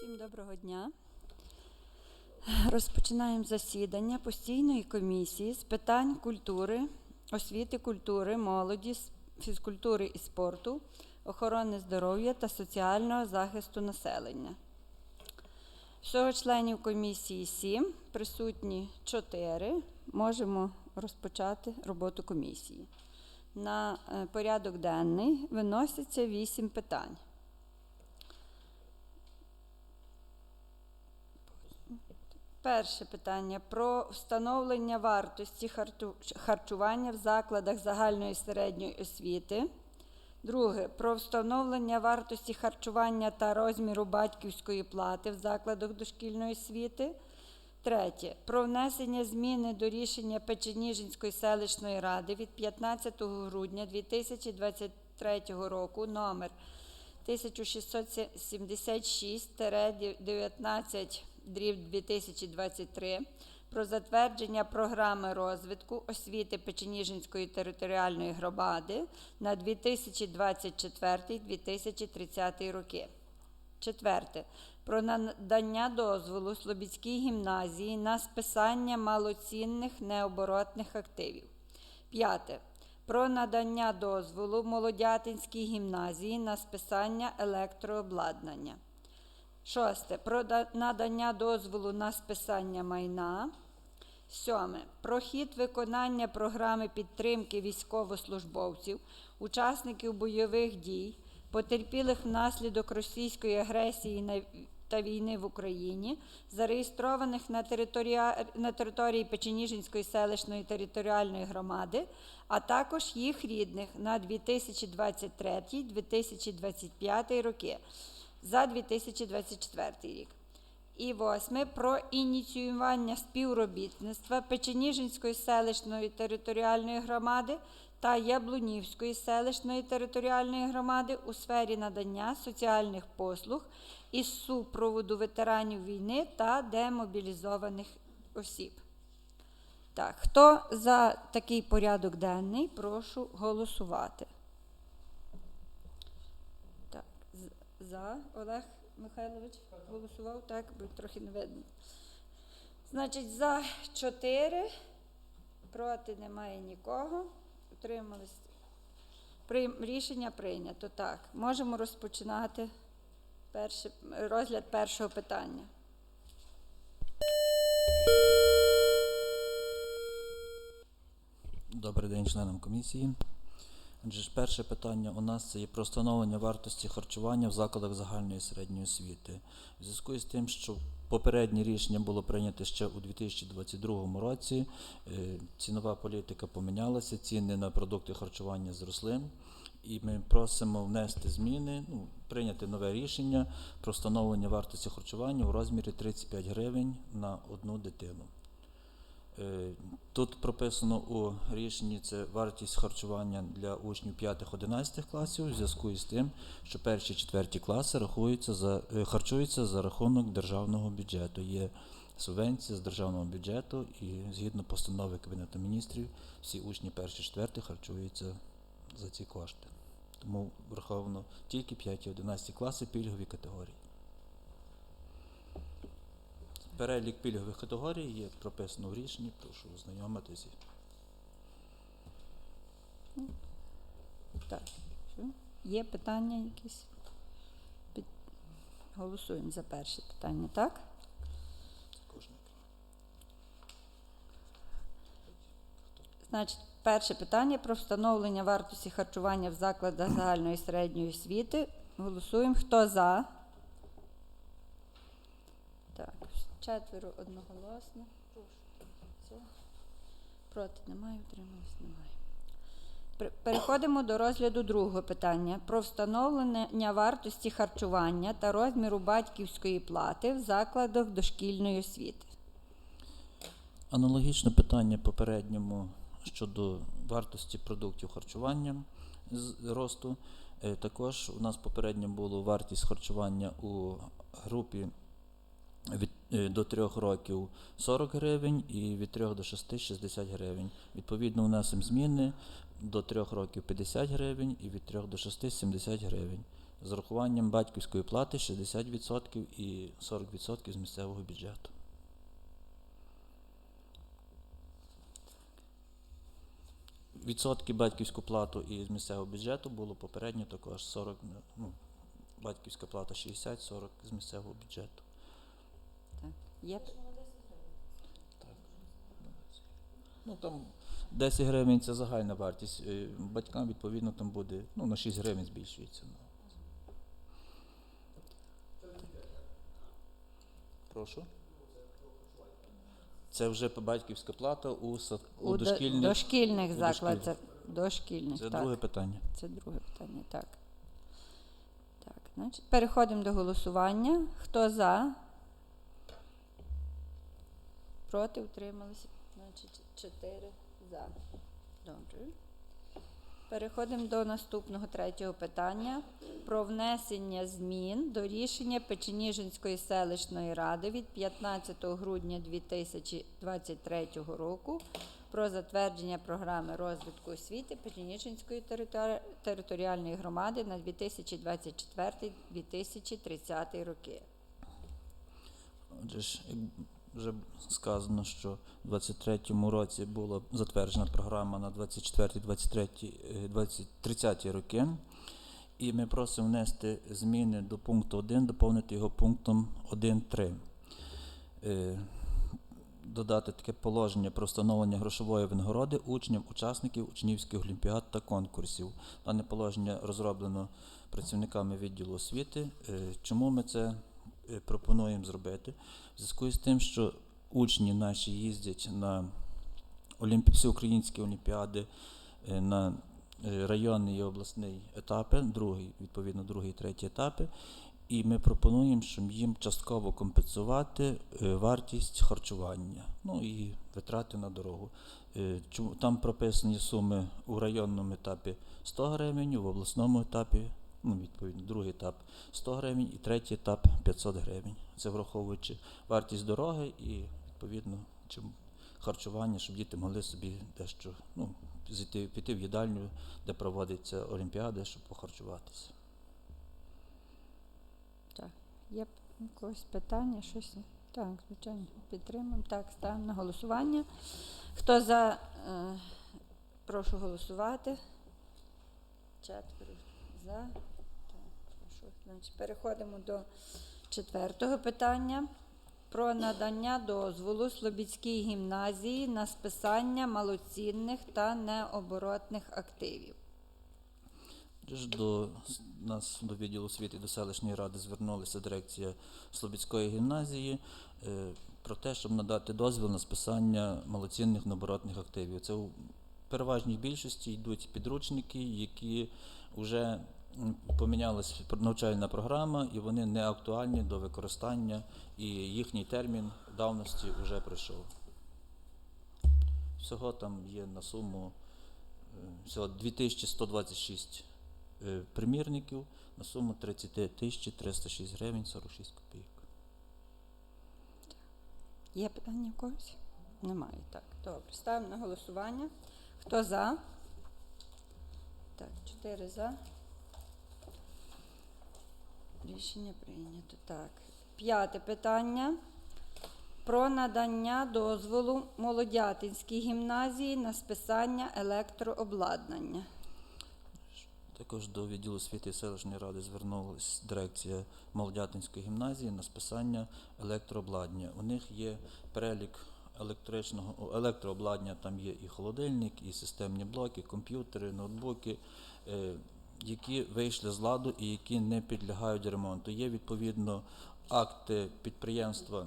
Всім доброго дня. Розпочинаємо засідання постійної комісії з питань культури, освіти, культури, молоді, фізкультури і спорту, охорони здоров'я та соціального захисту населення. Всього членів комісії 7, присутні 4. Можемо розпочати роботу комісії. На е, порядок денний виноситься 8 питань. Перше питання про встановлення вартості харчування в закладах загальної середньої освіти. Друге про встановлення вартості харчування та розміру батьківської плати в закладах дошкільної освіти. Третє про внесення зміни до рішення Печеніжинської селищної ради від 15 грудня 2023 року номер 1676-19 дріб 2023 про затвердження програми розвитку освіти Печеніжинської територіальної громади на 2024-2030 роки. Четверте. Про надання дозволу Слобідській гімназії на списання малоцінних необоротних активів. П'яте. Про надання дозволу Молодятинській гімназії на списання електрообладнання. Шосте. Про надання дозволу на списання майна. Сьоме. Про хід виконання програми підтримки військовослужбовців, учасників бойових дій, потерпілих внаслідок російської агресії та війни в Україні, зареєстрованих на, територія... на території Печеніжинської селищної територіальної громади, а також їх рідних на 2023-2025 роки за 2024 рік. І восьме про ініціювання співробітництва Печеніжинської селищної територіальної громади та Яблунівської селищної територіальної громади у сфері надання соціальних послуг із супроводу ветеранів війни та демобілізованих осіб. Так, хто за такий порядок денний, прошу голосувати. Так, з- за Олег Михайлович голосував, так, бо трохи не видно. Значить, за 4, проти немає нікого. Утримались. Рішення прийнято. Так, можемо розпочинати перше, розгляд першого питання. Добрий день членам комісії. Отже, ж перше питання у нас це є про встановлення вартості харчування в закладах загальної середньої освіти. В зв'язку з тим, що попереднє рішення було прийнято ще у 2022 році, е, цінова політика помінялася, ціни на продукти харчування зросли. І ми просимо внести зміни, ну, прийняти нове рішення про встановлення вартості харчування у розмірі 35 гривень на одну дитину. Е, Тут прописано у рішенні це вартість харчування для учнів 5-11 класів у зв'язку із тим, що перші четверті класи рахуються за е, харчуються за рахунок державного бюджету. Є субвенція з державного бюджету, і згідно постанови Кабінету міністрів, всі учні перші четверті харчуються за ці кошти. Тому враховано тільки 5-11 класи пільгові категорії. Перелік пільгових категорій є прописано в рішенні, прошу ознайомитися. Так, що? Є питання якісь? Під... Голосуємо за перше питання, так? Значить, перше питання про встановлення вартості харчування в закладах загальної середньої освіти. Голосуємо. Хто за? Так, четверо одноголосно. Проти немає, утрималось немає. Переходимо до розгляду другого питання про встановлення вартості харчування та розміру батьківської плати в закладах дошкільної освіти. Аналогічне питання попередньому щодо вартості продуктів харчування росту. Е, Також у нас попередньо було вартість харчування у групі від е, до 3 років 40 гривень і від 3 до 6 60 гривень. Відповідно, внесемо зміни до 3 років 50 гривень і від 3 до 6 70 гривень. з урахуванням батьківської плати 60% і 40% з місцевого бюджету. Відсотки батьківську плату і з місцевого бюджету було попередньо також 40, ну, батьківська плата 60, 40 з місцевого бюджету. Так. Ну там 10 гривень це загальна вартість. Е, Батькам, відповідно, там буде ну, на 6 гривень збільшується. Ну. Прошу. Це вже батьківська плата у, сад- у, до- дошкільних. дошкільних у закладах. Це дошкільних, Це так. друге питання. Це друге питання, так. Так, значить, переходимо до голосування. Хто за? Проти утрималися? Значить, чотири за. Добре. Переходимо до наступного третього питання про внесення змін до рішення Печеніжинської селищної ради від 15 грудня 2023 року про затвердження програми розвитку освіти Печеніжинської теritори- територіальної громади на 2024-2030 роки. Отже вже сказано, що в 23-му році була затверджена програма на 24 23 е, 2030 роки. І ми просимо внести зміни до пункту 1, доповнити його пунктом 1.3. Е, Додати таке положення про встановлення грошової винагороди учням, учасників учнівських олімпіад та конкурсів. Дане положення розроблено працівниками відділу освіти. Е, Чому ми це пропонуємо зробити? В зв'язку з тим, що учні наші їздять на олімпі... всеукраїнські олімпіади е, на е, районний і обласний етапи, другий, відповідно, другий, третій етапи. І ми пропонуємо, щоб їм частково компенсувати е, вартість харчування, ну і витрати на дорогу. Е, Там прописані суми у районному етапі 100 гривень, в обласному етапі, ну, відповідно, другий етап 100 гривень і третій етап 500 гривень. Це враховуючи вартість дороги і, відповідно, чим харчування, щоб діти могли собі дещо ну, зайти, піти в їдальню, де проводиться олімпіада, щоб похарчуватися. Так, є у питання, щось? Так, звичайно, підтримуємо. Так, ставимо на голосування. Хто за, е, прошу голосувати. Четверо за. Так, переходимо до четвертого питання. Про надання дозволу Слобідській гімназії на списання малоцінних та необоротних активів. До нас до відділу освіти до селищної ради звернулася дирекція Слобідської гімназії е, про те, щоб надати дозвіл на списання малоцінних наборотних активів. Це переважній більшості йдуть підручники, які вже помінялася навчальна програма, і вони не актуальні до використання, і їхній термін давності вже пройшов. Всього там є на суму е, всього 2126 е, примірників на суму 30 тисяч 306 гривень 46 копійок. Є питання у когось? Немає. Так, добре. Ставимо на голосування. Хто за? Так, чотири за. Рішення прийнято. Так. П'яте питання. Про надання дозволу Молодятинській гімназії на списання електрообладнання. Також до відділу освіти селищної ради звернулася дирекція Молодятинської гімназії на списання електрообладнання. У них є перелік електричного електрообладнання, там є і холодильник, і системні блоки, комп'ютери, ноутбуки, е, які вийшли з ладу і які не підлягають ремонту. Є відповідно акти підприємства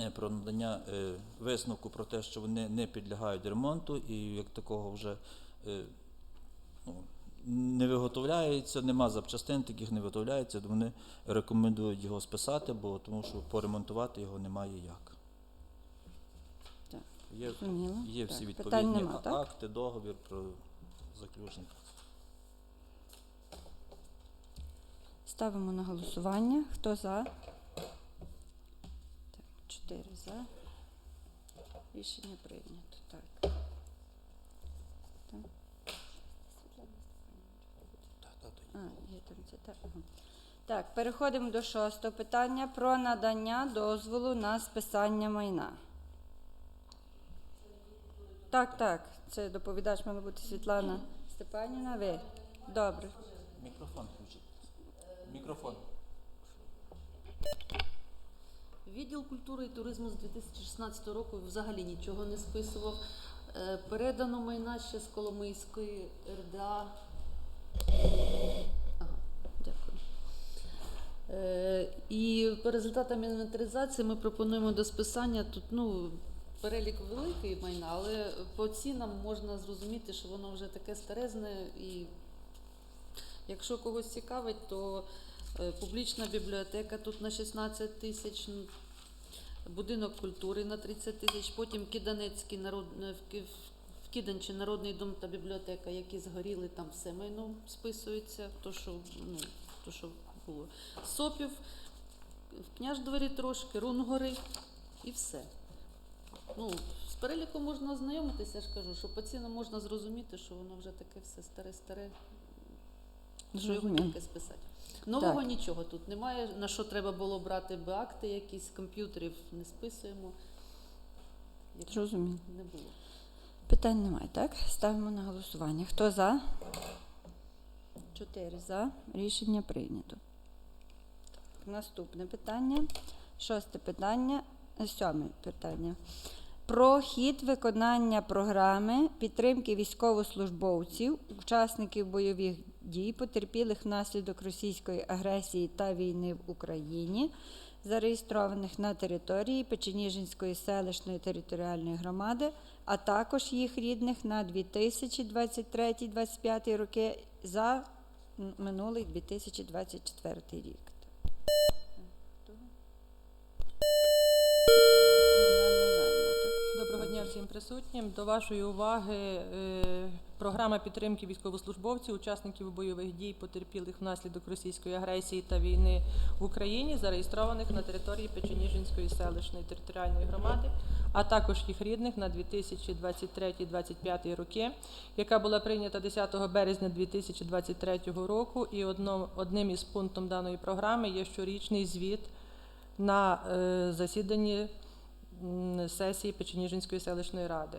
е, про надання е, висновку про те, що вони не підлягають ремонту, і як такого вже ну, не виготовляється, нема запчастин, таких не виготовляється, вони рекомендують його списати, бо тому що поремонтувати його немає як. Є, Зрозуміло. є всі Так, питань відповідні нема, так? акти, договір про заключення. Ставимо на голосування. Хто за? Так, чотири за. Рішення прийнято. Так. Так. Та, та, та, А, є Це так. ага. Так, переходимо до шостого питання про надання дозволу на списання майна. Так, так. Це доповідач мала бути Світлана Степанівна. Ви. Добре. Мікрофон включіть. Мікрофон. Відділ культури і туризму з 2016 року взагалі нічого не списував. Е, Передано майна ще з Коломийської РДА. Ага, дякую. Е, І по результатам інвентаризації ми пропонуємо до списання тут ну, перелік великий майна, але по цінам можна зрозуміти, що воно вже таке старезне і Якщо когось цікавить, то е, публічна бібліотека тут на 16 тисяч, будинок культури на 30 тисяч, потім Киданецький народ, е, в Киданчі Народний дом та бібліотека, які згоріли, там все майно списується, то, що, ну, то, що було. Сопів, в Княждворі трошки, Рунгори і все. Ну, з переліком можна ознайомитися, я ж кажу, що по цінам можна зрозуміти, що воно вже таке все старе-старе, що його Зрозуміло. тільки списати. Нового Так. нічого тут немає. На що треба було брати би акти якісь, комп'ютерів не списуємо. Зрозуміло. не було. Питань немає, так? Ставимо на голосування. Хто за? Чотири за. Рішення прийнято. Так, наступне питання. Шосте питання. Сьоме питання. Про хід виконання програми підтримки військовослужбовців, учасників бойових дій, потерпілих внаслідок російської агресії та війни в Україні, зареєстрованих на території Печеніжинської селищної територіальної громади, а також їх рідних на 2023-2025 роки за минулий 2024 рік. Доброго дня всім присутнім. До вашої уваги е, програма підтримки військовослужбовців, учасників бойових дій, потерпілих внаслідок російської агресії та війни в Україні, зареєстрованих на території Печеніжинської селищної територіальної громади, а також їх рідних на 2023-2025 роки, яка була прийнята 10 березня 2023 року. І одним із пунктом даної програми є щорічний звіт на е, засіданні сесії Печеніжинської селищної ради.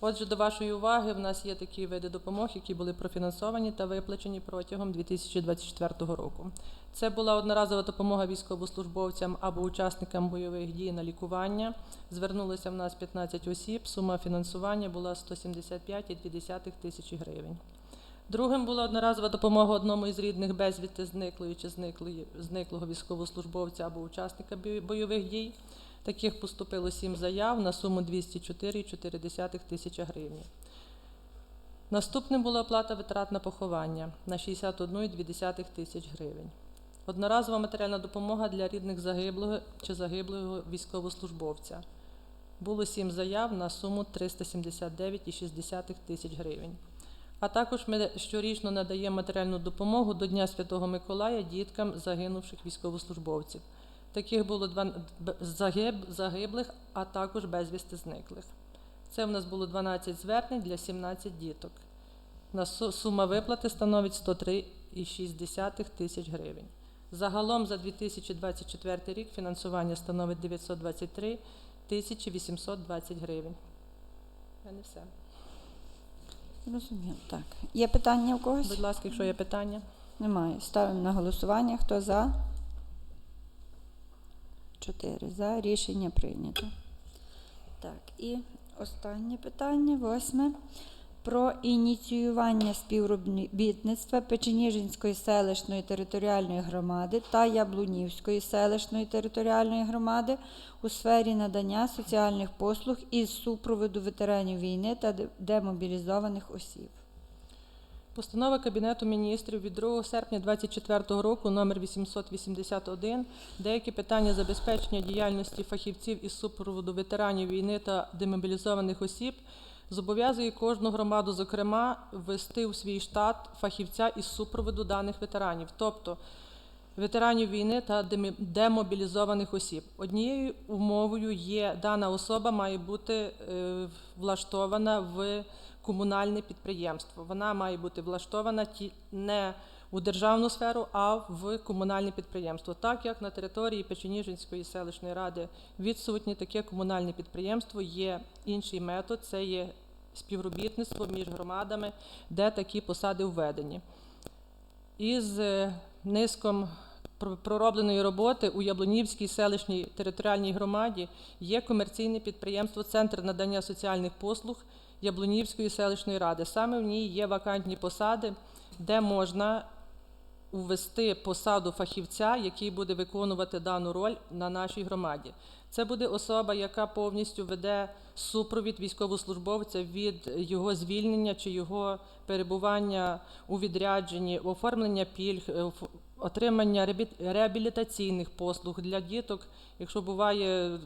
Отже, до вашої уваги, в нас є такі види допомог, які були профінансовані та виплачені протягом 2024 року. Це була одноразова допомога військовослужбовцям або учасникам бойових дій на лікування. Звернулося в нас 15 осіб. Сума фінансування була 175,2 тисячі гривень. Другим була одноразова допомога одному із рідних безвісти зниклої чи зниклої, зниклого військовослужбовця або учасника бойових дій. Таких поступило сім заяв на суму 204,4 тисяча гривень. Наступним була оплата витрат на поховання на 61,2 тисяч гривень. Одноразова матеріальна допомога для рідних загиблого чи загиблого військовослужбовця. Було сім заяв на суму 379,6 тисяч гривень. А також ми щорічно надаємо матеріальну допомогу до Дня Святого Миколая діткам загинувших військовослужбовців. Таких було загиблих, а також безвісти зниклих. Це в нас було 12 звернень для 17 діток. Сума виплати становить 103,6 тисяч гривень. Загалом за 2024 рік фінансування становить 923 тисячі 820 гривень. У мене все. Зрозуміло. Так. Є питання у когось? Будь ласка, якщо є питання. Немає. Ставимо на голосування. Хто за? Чотири за. Рішення прийнято. Так, і останнє питання, восьме. Про ініціювання співробітництва Печеніжинської селищної територіальної громади та Яблунівської селищної територіальної громади у сфері надання соціальних послуг із супроводу ветеранів війни та демобілізованих осіб. Постанова Кабінету міністрів від 2 серпня 2024 року номер 881 деякі питання забезпечення діяльності фахівців із супроводу ветеранів війни та демобілізованих осіб зобов'язує кожну громаду, зокрема, ввести у свій штат фахівця із супроводу даних ветеранів, тобто ветеранів війни та демобілізованих осіб. Однією умовою є дана особа має бути е, влаштована в комунальне підприємство. Вона має бути влаштована ті не у державну сферу, а в комунальне підприємство. Так як на території Печеніжинської селищної ради відсутнє таке комунальне підприємство, є інший метод це є співробітництво між громадами, де такі посади введені. Із е, низком проробленої роботи у Яблунівській селищній територіальній громаді є комерційне підприємство Центр надання соціальних послуг Яблунівської селищної ради. Саме в ній є вакантні посади, де можна ввести посаду фахівця, який буде виконувати дану роль на нашій громаді. Це буде особа, яка повністю веде супровід військовослужбовця від його звільнення чи його перебування у відрядженні, оформлення пільг, отримання реабі- реабілітаційних послуг для діток, якщо буває,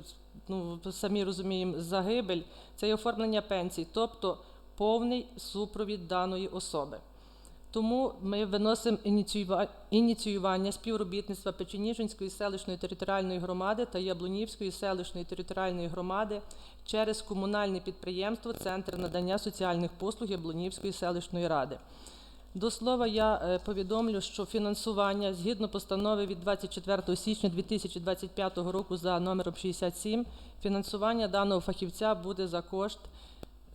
ну самі розуміємо, загибель, це і оформлення пенсій, тобто повний супровід даної особи. Тому ми виносимо ініціювання співробітництва Печеніжинської селищної територіальної громади та Яблунівської селищної територіальної громади через комунальне підприємство Центр надання соціальних послуг Яблунівської селищної ради. До слова, я е, повідомлю, що фінансування згідно постанови від 24 січня 2025 року за номером 67, фінансування даного фахівця буде за кошт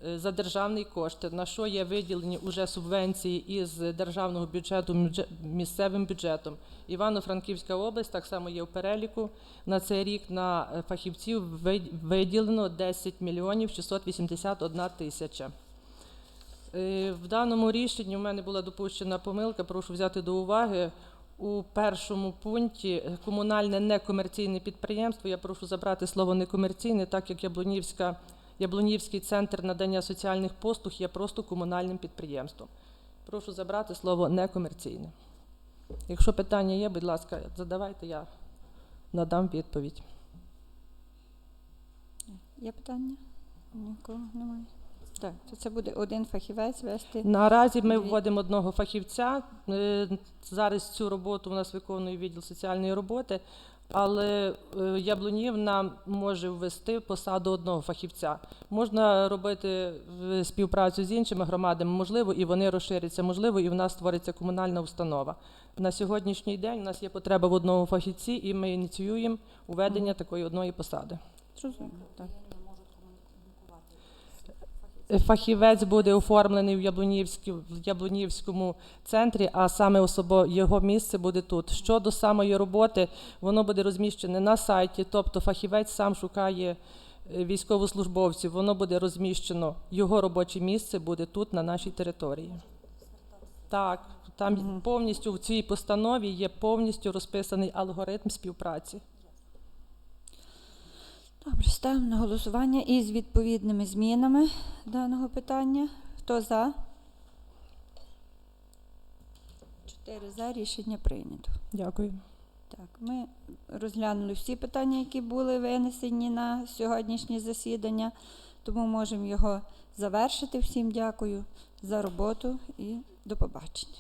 е, за державний кошт, на що є виділені уже субвенції із державного бюджету місцевим бюджетом. Івано-Франківська область так само є в переліку. На цей рік на е, фахівців ви- виділено 10 мільйонів 681 тисяча. Е, В даному рішенні в мене була допущена помилка, прошу взяти до уваги. У першому пункті е, комунальне некомерційне підприємство. Я прошу забрати слово некомерційне, так як Яблунівська, Яблунівський центр надання соціальних послуг є просто комунальним підприємством. Прошу забрати слово некомерційне. Якщо питання є, будь ласка, задавайте, я надам відповідь. Є питання? Нікого немає. Так, то це буде один фахівець вести. Наразі ми вводимо одного фахівця. Е, Зараз цю роботу у нас виконує відділ соціальної роботи, але е, Яблунів нам може ввести посаду одного фахівця. Можна робити співпрацю з іншими громадами, можливо, і вони розширяться, можливо, і в нас створиться комунальна установа. На сьогоднішній день у нас є потреба в одному фахівці, і ми ініціюємо уведення такої одної посади. Зрозуміло, так. Фахівець буде оформлений в, Яблунівській, в Яблунівському центрі, а саме особо його місце буде тут. Щодо самої роботи, воно буде розміщене на сайті, тобто фахівець сам шукає е, військовослужбовців, воно буде розміщено, його робоче місце буде тут, на нашій території. Так, там повністю в цій постанові є повністю розписаний алгоритм співпраці. Добре, ставимо на голосування із відповідними змінами даного питання. Хто за? Чотири за рішення прийнято. Дякую. Так, ми розглянули всі питання, які були винесені на сьогоднішнє засідання, тому можемо його завершити. Всім дякую за роботу і до побачення.